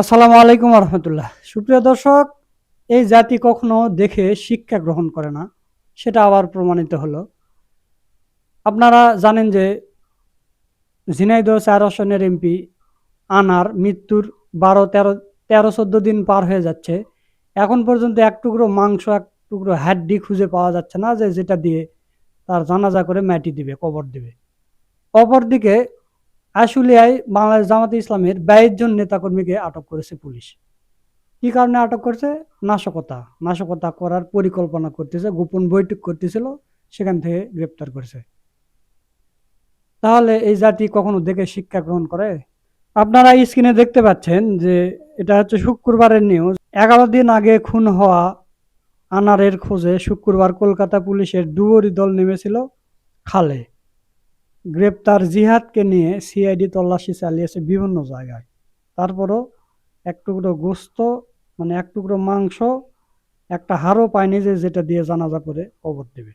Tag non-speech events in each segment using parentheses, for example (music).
আসসালামু আলাইকুম রহমতুল্লাহ সুপ্রিয় দর্শক, এই জাতি কখনো দেখে শিক্ষা গ্রহণ করে না, সেটা আবার প্রমাণিত হলো। আপনারা জানেন যে ঝিনাইদহ চার আসনের এমপি আনার মৃত্যুর বারো, তেরো তেরো, চোদ্দ দিন পার হয়ে যাচ্ছে। এখন পর্যন্ত এক টুকরো মাংস, এক টুকরো হাড্ডি খুঁজে পাওয়া যাচ্ছে না যে যেটা দিয়ে তার জানাজা করে মাটি দিবে, কবর দিবে। অপরদিকে আশুলিয়ায় বাংলাদেশ জামাতে ইসলামের বাইশ জন নেতাকর্মীকে আটক করেছে পুলিশ। কি কারণে আটক করছে? নাশকতা। নাশকতা করার পরিকল্পনা করতেছে, গোপন বৈঠক করতেছিল, সেখান থেকে গ্রেপ্তার করেছে। তাহলে এই জাতি কখনো দেখে শিক্ষা গ্রহণ করে? আপনারা স্ক্রিনে দেখতে পাচ্ছেন যে এটা হচ্ছে শুক্রবারের নিউজ এগারো দিন আগে খুন হওয়া আনারের খোঁজে শুক্রবার কলকাতা পুলিশের ডুবুরি দল নেমেছিল খালে। গ্রেপ্তার জিহাদকে নিয়ে সিআইডি তল্লাশি চালিয়েছে বিভিন্ন জায়গায়। তারপরও এক টুকরো গোস্ত মানে এক টুকরো মাংস, একটা হাড়ও পায়নি যে যেটা দিয়ে জানাজা করে কবর দেবে।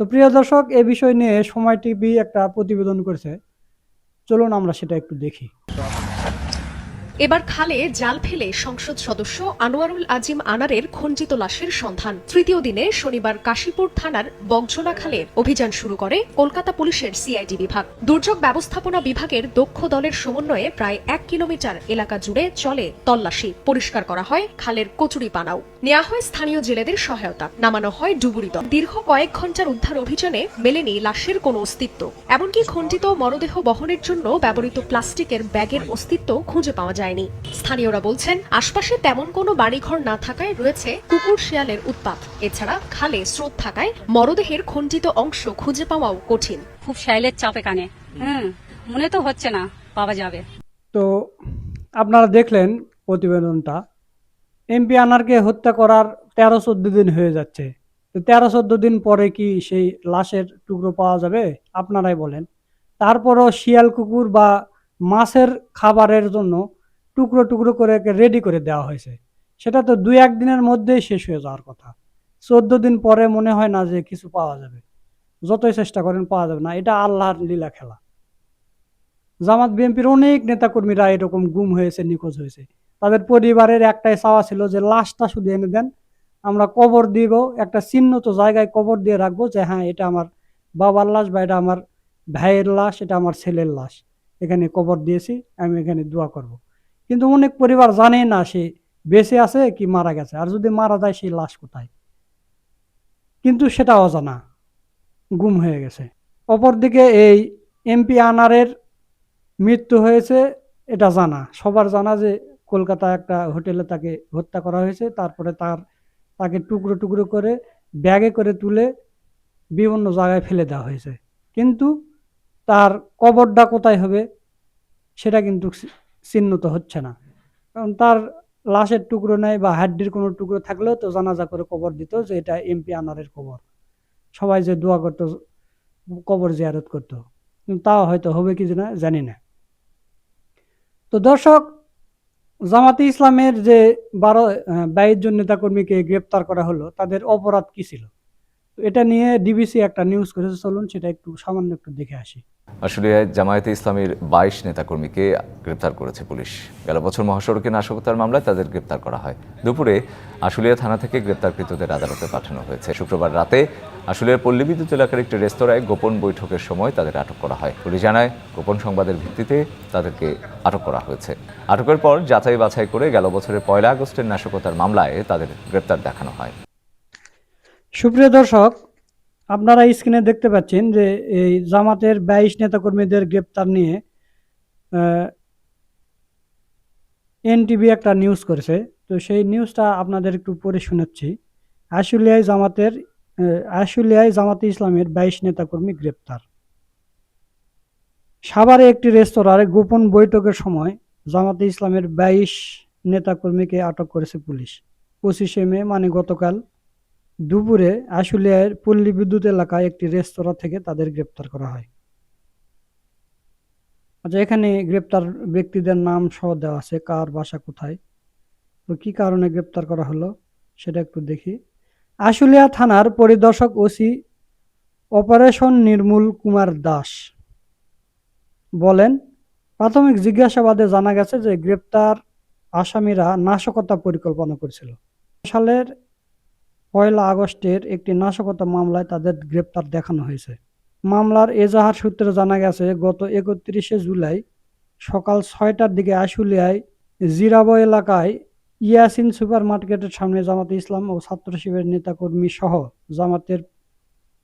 তো প্রিয় দর্শক, এ বিষয় নিয়ে সময় টিভি একটা প্রতিবেদন করেছে। চলুন আমরা সেটা একটু দেখি। এবার খালে জাল ফেলে সংসদ সদস্য আনোয়ারুল আজিম আনারের খঞ্জিত লাশের সন্ধান। তৃতীয় দিনে শনিবার কাশীপুর থানার বংশনা খালে অভিযান শুরু করে কলকাতা পুলিশের সিআইডি বিভাগ। দুর্যোগ ব্যবস্থাপনা বিভাগের দক্ষ দলের সমন্বয়ে প্রায় এক কিলোমিটার এলাকা জুড়ে চলে তল্লাশি। পরিষ্কার করা হয় খালের কচুরি পানাও। নেওয়া হয় স্থানীয় জেলেদের সহায়তা। নামানো হয় ডুবুরি দল। দীর্ঘ কয়েক ঘণ্টার উদ্ধার অভিযানে মেলেনি লাশের কোনো অস্তিত্ব। এমনকি খণ্ডিত মরদেহ বহনের জন্য ব্যবহৃত প্লাস্টিকের ব্যাগের অস্তিত্ব খুঁজে পাওয়া যায়নি স্থানীয়রা বলছেন আশপাশে তেমন কোনো বাড়িঘর না থাকায় রয়েছে কুকুর শিয়ালের উৎপাত। এছাড়া খালে স্রোত থাকায় মরদেহের খণ্ডিত অংশ খুঁজে পাওয়াও কঠিন। খুব শাইলের চাপে কানে হুম মনে তো হচ্ছে না পাওয়া যাবে। তো আপনারা দেখলেন প্রতিবেদনটা। এমপি আনারকে হত্যা করার তেরো চোদ্দ দিন হয়ে যাচ্ছে। তো তেরো চোদ্দ দিন পরে কি সেই লাশের টুকরো পাওয়া যাবে? আপনারাই বলেন। তারপরও শিয়াল কুকুর বা মাছের খাবারের জন্য টুকরো টুকরো করে রেডি করে দেওয়া হয়েছে। সেটা তো দুই এক দিনের মধ্যেই শেষ হয়ে যাওয়ার কথা। চোদ্দ দিন পরে মনে হয় না যে কিছু পাওয়া যাবে। যতই চেষ্টা করেন পাওয়া যাবে না। এটা আল্লাহর লীলা খেলা। জামাত বিএনপির অনেক নেতাকর্মীরা এরকম গুম হয়েছে, নিখোঁজ হয়েছে। তাদের পরিবারের একটাই চাওয়া ছিল যে লাশটা শুধু এনে দেন। আমরা কবর দিব, একটা চিহ্নিত জায়গায় কবর দিয়ে রাখব যে হ্যাঁ এটা আমার বাবার লাশ বা এটা আমার ভাইয়ের লাশ, এটা আমার ছেলের লাশ। এখানে কবর দিয়েছি, আমি এখানে দোয়া করব। কিন্তু অনেক পরিবার জানে না সে বেঁচে আছে কি মারা গেছে। আর যদি মারা যায়, সেই লাশ কোথায়? কিন্তু সেটা অজানা, গুম হয়ে গেছে। অপরদিকে এই এমপি আনারের মৃত্যু হয়েছে, এটা জানা। সবার জানা যে কলকাতা একটা হোটেলে তাকে হত্যা করা হয়েছে। তারপরে তার, তাকে টুকরো টুকরো করে ব্যাগে করে তুলে বিভিন্ন জায়গায় ফেলে দেওয়া হয়েছে। কিন্তু তার কবরটা কোথায় হবে, সেটা কিন্তু চিহ্নিত হচ্ছে না। কারণ তার লাশের টুকরো নেই বা হাড্ডির কোনো টুকরো থাকলেও তো জানাজা করে কবর দিত যে এটা এমপি আনারের কবর। সবাই যে দোয়া করতো, কবর জিয়ারত করতো। তাও হয়তো হবে কি না, জানি না। তো দর্শক, জামাতে ইসলামের যে বারো বাইশ জন নেতাকর্মীকে গ্রেপ্তার করা হলো, তাদের অপরাধ কি ছিল? এটা নিয়ে ডিবিসি একটা নিউজ করেছে, চলুন সেটা একটু সামান্য একটু দেখে আসি। আসলে জামায়াতে ইসলামের বাইশ নেতাকর্মীকে গ্রেপ্তার করেছে পুলিশ। গেল বছর মহাসড়কে নাশকতার মামলায় তাদের গ্রেপ্তার করা হয়। দুপুরে আশুলিয়া থানা থেকে গ্রেপ্তারকৃতদের আদালতে পাঠানো হয়েছে। শুক্রবার রাতে আশুলিয়ার পল্লী বিদ্যুৎ এলাকার একটি রেস্তোরাঁয় গোপন বৈঠকের সময় তাদের আটক করা হয়। পুলিশ জানায়, গোপন সংবাদের ভিত্তিতে তাদেরকে আটক করা হয়েছে। আটকের পর যাচাই বাছাই করে গেল বছরের পয়লা আগস্টের নাশকতার মামলায় তাদের গ্রেপ্তার দেখানো হয়। সুপ্রিয় দর্শক আপনারা স্ক্রিনে দেখতে পাচ্ছেন যে এই জামাতের বাইশ নেতাকর্মীদের গ্রেপ্তার নিয়ে এনটিভি একটা নিউজ করেছে। তো সেই নিউজটা আপনাদের একটু পড়ে শোনাচ্ছি। আশুলিয়ায় জামাতের আশুলিয়ায় জামাতে ইসলামের বাইশ নেতাকর্মী গ্রেপ্তার। সাভারে একটি রেস্তোরাঁর গোপন বৈঠকের সময় জামাতে ইসলামের বাইশ নেতাকর্মীকে আটক করেছে পুলিশ। পঁচিশে মে মানে গতকাল দুপুরে আশুলিয়ার পল্লী বিদ্যুৎ এলাকায় একটি রেস্তোরাঁ থেকে তাদের গ্রেপ্তার করা হয়। আচ্ছা এখানে গ্রেপ্তার ব্যক্তিদের নাম সহ দেওয়া আছে, কার বাসা কোথায়, তো কি কারণে গ্রেপ্তার করা হলো সেটা একটু দেখি। আশুলিয়া থানার পরিদর্শক ওসি অপারেশন নির্মূল কুমার দাস বলেন, প্রাথমিক জিজ্ঞাসাবাদে জানা গেছে যে গ্রেপ্তার আসামিরা নাশকতা পরিকল্পনা করেছিল। সালের পয়লা আগস্টের একটি নাশকতা মামলায় তাদের গ্রেপ্তার দেখানো হয়েছে। মামলার এজাহার সূত্রে জানা গেছে, গত একত্রিশে জুলাই সকাল ছয়টার দিকে আশুলিয়ায় জিরাবো এলাকায় ইয়াসিন সুপার মার্কেটের সামনে জামাতে ইসলাম ও ছাত্র শিবিরের নেতাকর্মী সহ জামাতের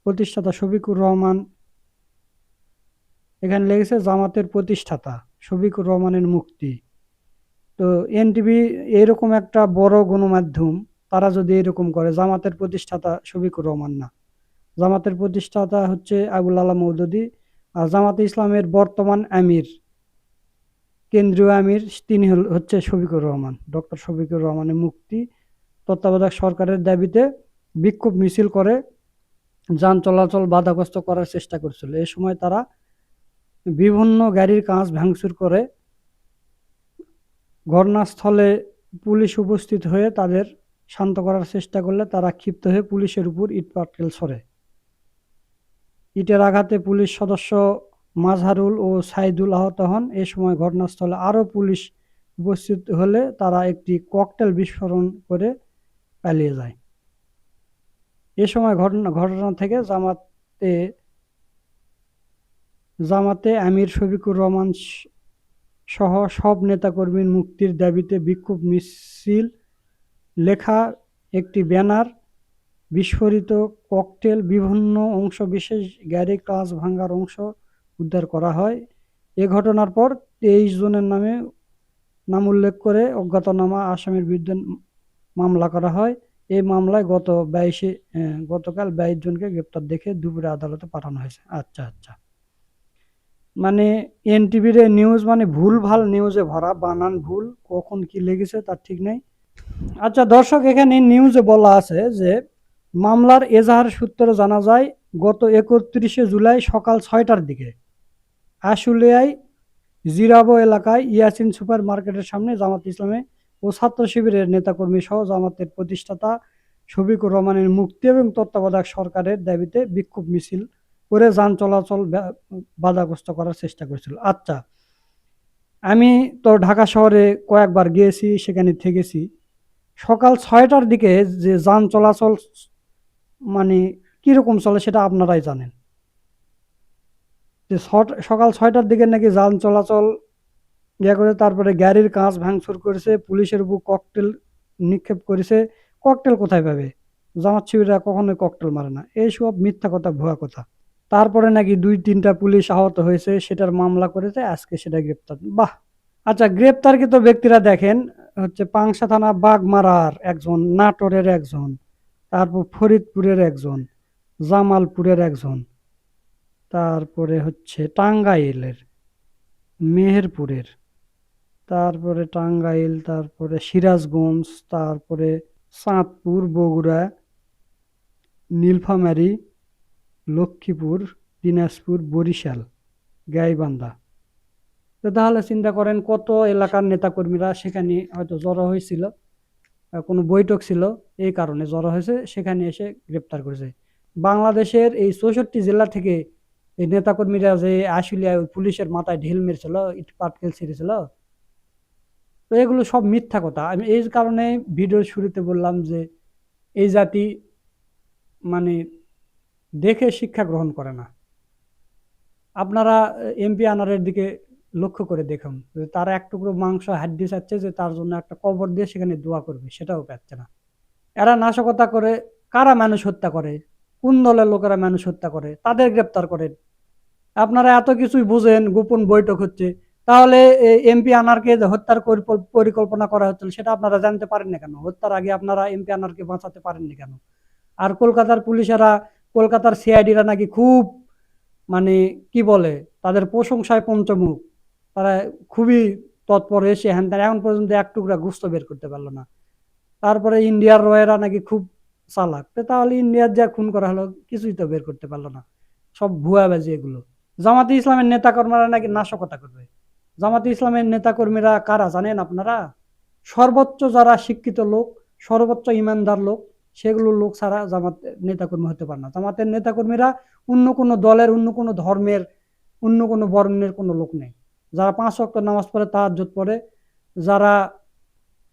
প্রতিষ্ঠাতা শফিকুর রহমান, এখানে লেগেছে জামাতের প্রতিষ্ঠাতা শফিকুর রহমানের মুক্তি। তো এনটিভি এরকম একটা বড় গণমাধ্যম তারা যদি এরকম করে, জামাতের প্রতিষ্ঠাতা শফিকুর রহমান না। জামাতের প্রতিষ্ঠাতা হচ্ছে আবুল আলা মৌদুদি আর জামাতে ইসলামের বর্তমান আমির, কেন্দ্রীয় আমির তিনি হচ্ছে শফিকুর রহমান। ডক্টর শফিকুর রহমানের মুক্তি তত্ত্বাবধায়ক সরকারের দাবিতে বিক্ষোভ মিছিল করে, যান চলাচল বাধাগ্রস্ত করার চেষ্টা করছিল। এ সময় তারা বিভিন্ন গাড়ির কাঁচ ভাঙচুর করে, ঘটনাস্থলে পুলিশ উপস্থিত হয়ে তাদের শান্ত করার চেষ্টা করলে তারা ক্ষিপ্ত হয়ে পুলিশের উপর ইট পাটকেল ছড়ে। ইটের আঘাতে পুলিশ সদস্য মাজহারুল ও সাইদুল আহত হন। এ সময় ঘটনাস্থলে আরও পুলিশ উপস্থিত হলে তারা একটি ককটেল বিস্ফোরণ করে পালিয়ে যায়। এ সময় ঘটনা ঘটনা থেকে জামাতে জামাতে আমির শফিকুর রহমান সহ সব নেতাকর্মীর মুক্তির দাবিতে বিক্ষোভ মিছিল লেখা একটি ব্যানার, বিস্ফোরিত ককটেল, বিভিন্ন অংশ, বিশেষ গাড়ি কাঁচ ভাঙার অংশ উদ্ধার করা হয়। এ ঘটনার পর তেইশ জনের নামে নাম উল্লেখ করে অজ্ঞাতনামা আসামির বিরুদ্ধে মামলা করা হয়। এই মামলায় গত বাইশে গতকাল বাইশ জনকে গ্রেপ্তার দেখে দুপুরে আদালতে পাঠানো হয়েছে। আচ্ছা আচ্ছা। মানে এনটিভির নিউজ মানে ভুল ভালো নিউজে ভরা, বানান ভুল, কখন কি লেগেছে তার ঠিক নেই। আচ্ছা দর্শক, এখানে নিউজে বলা আছে যে মামলার এজাহার সূত্রে জানা যায়, গত একত্রিশে জুলাই সকাল ছয়টার দিকে আশুলিয়ায় জিরাবো এলাকায় ইয়াসিন সুপার মার্কেটের সামনে জামাত ইসলামে ও ছাত্র শিবিরের নেতাকর্মী সহ জামাতের প্রতিষ্ঠাতা শফিকুর রহমানের মুক্তি এবং তত্ত্বাবধায়ক সরকারের দাবিতে বিক্ষোভ মিছিল করে যান চলাচল বাধাগ্রস্ত করার চেষ্টা করেছিল। আচ্ছা আমি তো ঢাকা শহরে কয়েকবার গিয়েছি, সেখানে থেকেছি। সকাল ছয়টার দিকে যে যান চলাচল মানে কীরকম চলে সেটা আপনারাই জানেন। যে সকাল ছয়টার দিকে নাকি যান চলাচল ইয়ে করে, তারপরে গাড়ির কাঁচ ভাঙচুর করেছে, পুলিশের উপর ককটেল নিক্ষেপ করেছে। ককটেল কোথায় পাবে? জামাত শিবিরা কখনোই ককটেল মারে না। এইসব মিথ্যা কথা, ভুয়া কথা। তারপরে নাকি দুই, তিনটা পুলিশ আহত হয়েছে, সেটার মামলা করেছে, আজকে সেটা গ্রেপ্তার। বাহ! আচ্ছা গ্রেপ্তারকৃত ব্যক্তিরা দেখেন হচ্ছে পাংশা থানা বাগমারার একজন, নাটোরের একজন, তারপর ফরিদপুরের একজন, জামালপুরের একজন, তারপরে হচ্ছে টাঙ্গাইলের, মেহেরপুরের, তারপরে টাঙ্গাইল, তারপরে সিরাজগঞ্জ, তারপরে চাঁদপুর, বগুড়া, নীলফামারি, লক্ষ্মীপুর, দিনাজপুর, বরিশাল, গাইবান্ধা। তো তাহলে চিন্তা করেন কত এলাকার নেতাকর্মীরা সেখানে হয়তো জড়ো হয়েছিল কোনো বৈঠক ছিল, এই কারণে জড়ো হয়েছে, সেখানে এসে গ্রেপ্তার করেছে। বাংলাদেশের এই চৌষট্টি জেলা থেকে এই নেতাকর্মীরা যে ওই পুলিশের মাথায় ঢিল মেরেছিল, ইট পাটকেল ছিঁড়েছিল, তো এগুলো সব মিথ্যা কথা। আমি এই কারণে ভিডিওর শুরুতে বললাম যে এই জাতি মানে দেখে শিক্ষা গ্রহণ করে না। আপনারা এমপি আনারের দিকে লক্ষ্য করে দেখুন। তারা এক টুকরো মাংস হাড্ডি চাচ্ছে যে তার জন্য একটা কবর দিয়ে সেখানে দোয়া করবে, সেটাও পাচ্ছে না। এরা নাশকতা করে, কারা মানুষ হত্যা করে? কোন দলের লোকেরা মানুষ হত্যা করে? তাদের গ্রেপ্তার করেন আপনারা এত কিছুই বুঝেন, গোপন বৈঠক হচ্ছে। তাহলে এমপি আনারকে হত্যার পরিকল্পনা করা হচ্ছিল, সেটা আপনারা জানতে পারেন না কেন? হত্যার আগে আপনারা এমপি আনারকে বাঁচাতে পারেননি কেন? আর কলকাতার পুলিশেরা, কলকাতার সিআইডিরা নাকি খুব মানে কি বলে, তাদের প্রশংসায় পঞ্চমুখ। তারা খুবই তৎপর এসে হ্যান এখন পর্যন্ত এক টুকরা গুস্ত বের করতে পারল না। তারপরে ইন্ডিয়ার রয়েরা নাকি খুব চালাক। তাহলে ইন্ডিয়ার যা খুন করা হলো, কিছুই তো বের করতে পারল না। সব ভুয়াবাজি এগুলো। জামাতে ইসলামের নেতাকর্মীরা নাকি নাশকতা করবে? জামাতে ইসলামের নেতাকর্মীরা কারা জানেন আপনারা? সর্বোচ্চ যারা শিক্ষিত লোক, সর্বোচ্চ ইমানদার লোক, সেগুলো লোক ছাড়া জামাত নেতাকর্মী হতে পারে না। জামাতের নেতাকর্মীরা অন্য কোনো দলের, অন্য কোনো ধর্মের, অন্য কোনো বর্ণের কোনো লোক নেই। যারা পাঁচ ওয়াক্ত নামাজ পড়ে, তাহাজ্জুদ পড়ে, যারা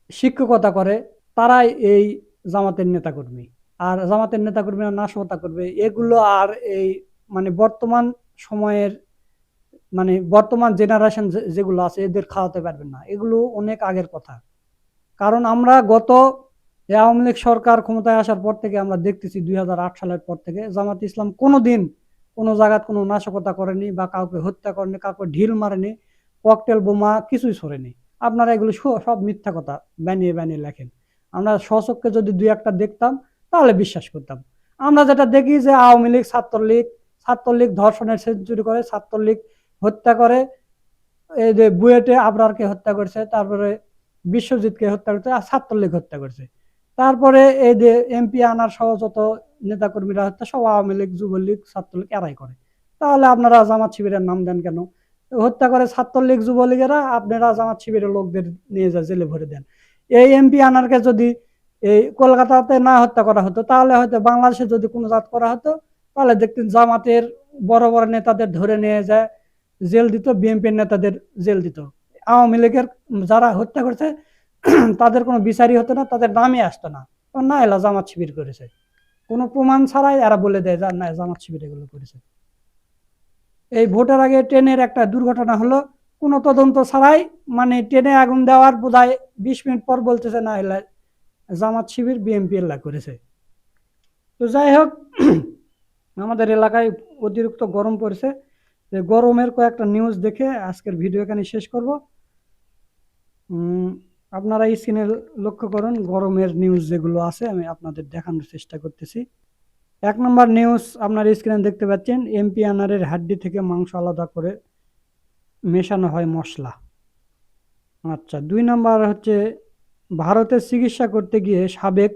শিক্ষকতা করে, তারাই এই জামাতের নেতাকর্মী। আর জামাতের নেতাকর্মীরা নাশকতা করবে, এগুলো আর এই মানে বর্তমান সময়ের মানে বর্তমান জেনারেশন যেগুলো আছে, এদের খাওয়াতে পারবেন না। এগুলো অনেক আগের কথা। কারণ আমরা গত আওয়ামী লীগ সরকার ক্ষমতায় আসার পর থেকে আমরা দেখতেছি দুই হাজার আট সালের পর থেকে জামাত ইসলাম কোনো দিন কোনো জায়গায় কোনো নাশকতা করেনি বা কাউকে হত্যা করেনি, কাউকে ঢিল মারেনি। ককটেল, বোমা কিছুই সরেনি আপনারা এগুলো সব- মিথ্যা কথা বানিয়ে বানিয়ে লেখেন। আমরা স্বচক্ষে যদি দুই একটা দেখতাম, তাহলে বিশ্বাস করতাম। আমরা যেটা দেখি যে আওয়ামী লীগ, ছাত্রলীগ ছাত্রলীগ ধর্ষণের সেঞ্চুরি করে, ছাত্রলীগ হত্যা করে, এই যে বুয়েটে আবরারকে হত্যা করছে, তারপরে বিশ্বজিৎকে হত্যা করছে, আর ছাত্রলীগ হত্যা করছে। তারপরে এই যে এমপি আনার সহ যত নেতাকর্মীরা হত্যা, সব আওয়ামী লীগ, যুবলীগ, ছাত্রলীগ, এরাই করে। তাহলে আপনারা জামাত শিবিরের নাম দেন কেন? হত্যা করে ছাত্রলীগ যুবলীগেরা, আপনারা জামাত শিবিরের লোকদের নিয়ে যা জেলে ভরে দেন। এই এমপি আনারকে যদি এই কলকাতাতে না হত্যা করা হতো, তাহলে হয়তো বাংলাদেশে যদি কোনো জাত করা হতো, তাহলে দেখতেন জামাতের বড় বড় নেতাদের ধরে নিয়ে যায়, জেল দিত বিএনপির নেতাদের জেল দিত। আওয়ামী লীগের যারা হত্যা করছে, (clears throat) তাদের কোনো বিচারই হতো না, তাদের নামই আসতো না। না এলা জামাত শিবির করেছে। কোনো প্রমাণ ছাড়াই এরা বলে দেয় যে না জামাত শিবির এগুলো করেছে। এই ভোটের আগে ট্রেনের একটা দুর্ঘটনা হলো। কোনো তদন্ত ছাড়াই মানে ট্রেনে আগুন দেওয়ার বোধহয় বিশ মিনিট পর বলতেছে, না, এলা, জামাত শিবির বিএনপি এলা করেছে। তো যাই হোক, আমাদের এলাকায় অতিরিক্ত গরম পড়েছে। গরমের কয়েকটা নিউজ দেখে আজকের ভিডিও এখানে শেষ করব। আপনারা স্ক্রিনে লক্ষ্য করুন, গরমের নিউজ যেগুলো আছে, আমি আপনাদের দেখানোর চেষ্টা করতেছি। এক নম্বর নিউজ আপনার স্ক্রিনে দেখতে পাচ্ছেন এমপি আনারের হাড্ডি থেকে মাংস আলাদা করে মেশানো হয় মশলা। আচ্ছা দুই নম্বর হচ্ছে ভারতে চিকিৎসা করতে গিয়ে সাবেক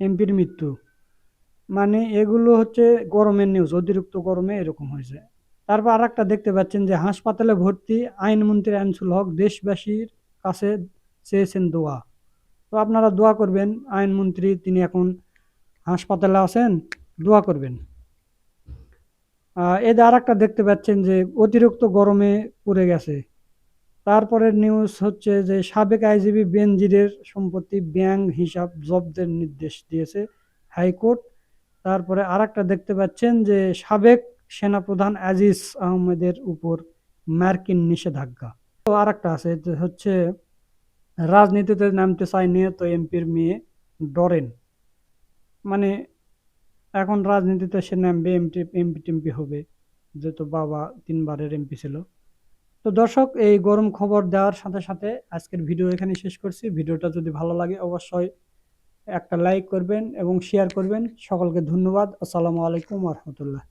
এমপির মৃত্যু। মানে এগুলো হচ্ছে গরমের নিউজ অতিরিক্ত গরমে এরকম হয়েছে। তারপর আর একটা দেখতে পাচ্ছেন যে হাসপাতালে ভর্তি আইনমন্ত্রী আনসুল হক দেশবাসীর কাছে চেয়েছেন দোয়া। তো আপনারা দোয়া করবেন আইনমন্ত্রী তিনি এখন হাসপাতালে আছেন দোয়া করবেন। এদের আর একটা দেখতে পাচ্ছেন যে, অতিরিক্ত গরমে পড়ে গেছে। তারপরের নিউজ হচ্ছে যে, সাবেক আইজিবি বেনজিরের সম্পত্তি ব্যাংক হিসাব জব্দের নির্দেশ দিয়েছে হাইকোর্ট। তারপরে আর একটা দেখতে পাচ্ছেন যে, সাবেক সেনাপ্রধান আজিজ আহমেদের উপর মার্কিন নিষেধাজ্ঞা। তো আর একটা আছে যে, হচ্ছে, রাজনীতিতে নামতে চায়নি তো এমপির মেয়ে ডরেন। মানে এখন রাজনীতিতে সে নামবে এমপি এমপি টেমপি হবে যেহেতু বাবা তিনবারের এমপি ছিল। তো দর্শক, এই গরম খবর দেওয়ার সাথে সাথে আজকের ভিডিও এখানে শেষ করছি। ভিডিওটা যদি ভালো লাগে, অবশ্যই একটা লাইক করবেন এবং শেয়ার করবেন। সকলকে ধন্যবাদ। আসসালামু আলাইকুম রহমতুল্লাহ।